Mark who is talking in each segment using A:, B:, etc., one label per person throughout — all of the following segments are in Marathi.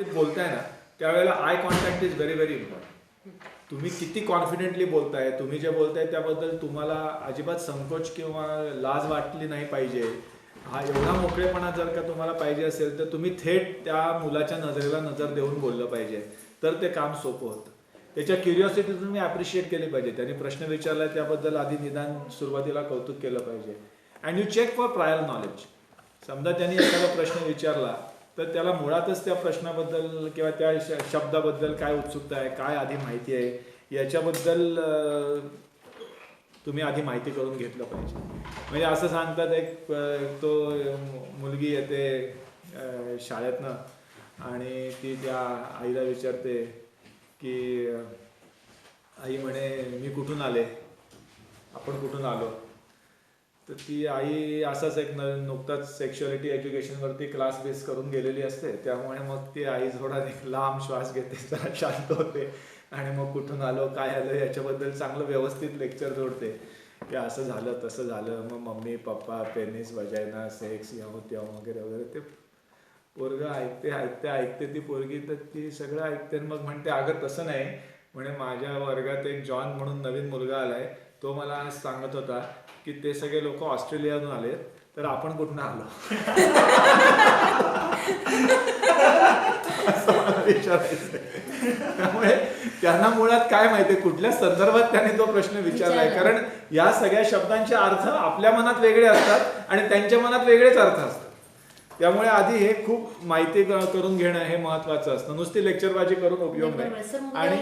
A: बाबतीत बोलताय ना त्यावेळेला eye contact is very very important तुम्ही किती कॉन्फिडेंटली बोलताय तुम्ही जे बोलताय त्याबद्दल तुम्हाला अजिबात संकोच किंवा लाज वाटली नाही पाहिजे. हा एवढा मोकळेपणा जर का तुम्हाला पाहिजे असेल तर तुम्ही थेट त्या मुलाच्या नजरेला नजर देऊन बोललं पाहिजे. तर ते काम सोपं होतं. त्याच्या क्युरिओसिटी तुम्ही अप्रिशिएट केली पाहिजे. त्यांनी प्रश्न विचारला त्याबद्दल आधी निदान सुरुवातीला कौतुक केलं पाहिजे. And you check for prior knowledge समजा त्यांनी एखादा प्रश्न विचारला तर त्याला मुळातच त्या प्रश्नाबद्दल किंवा त्या श- शब्दाबद्दल काय उत्सुकता आहे काय आधी माहिती आहे याच्याबद्दल तुम्ही आधी माहिती करून घेतलं पाहिजे. म्हणजे असं सांगतात एक तो मुलगी येते शाळेतनं आणि ती त्या आईला विचारते की आई म्हणे मी कुठून आले? आपण कुठून आलो? तर ती आई असाच एक न नुकताच सेक्शुअलिटी एज्युकेशनवरती क्लास बेस करून गेलेली असते. त्यामुळे मग ती आई थोडा एक लांब श्वास घेते जरा शांत होते आणि मग कुठून आलो काय आलं याच्याबद्दल चांगलं व्यवस्थित लेक्चर जोडते. की असं झालं तसं झालं. मग मम्मी पप्पा पेनिस वजायना सेक्स यावं त्यावं वगैरे वगैरे ते पोरग ऐकते ऐकते ऐकते ती पोरगी. तर ती सगळं ऐकते आणि मग म्हणते अगं तसं नाही. म्हणे माझ्या वर्गात एक जॉन म्हणून नवीन मुलगा आलाय. तो मला सांगत होता की ते सगळे लोक ऑस्ट्रेलियाहून आले तर आपण कुठून आलो? असं मला विचारायचं त्यामुळे त्यांना मुळात काय माहितीये कुठल्या संदर्भात त्याने तो प्रश्न विचारलाय?
B: विचारला.
A: कारण या सगळ्या शब्दांचे अर्थ आपल्या मनात वेगळे असतात आणि त्यांच्या मनात वेगळेच अर्थ असतात. त्यामुळे आधी हे खूप माहिती करून घेणं हे महत्वाचं असतं. नुसती लेक्चरबाजी करून उपयोग. नाही. आणि.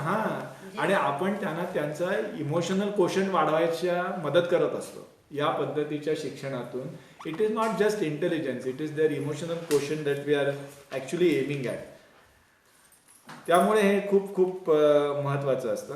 A: हा.
B: म्हणजे-
A: आणि आपण त्यांना त्यांचा इमोशनल क्वेश्चन वाढवायच्या मदत करत असतो. या पद्धतीच्या शिक्षणातून. It is not just intelligence it is their emotional question that we are actually aiming at त्यामुळे हे खूप खूप महत्वाचं असतं.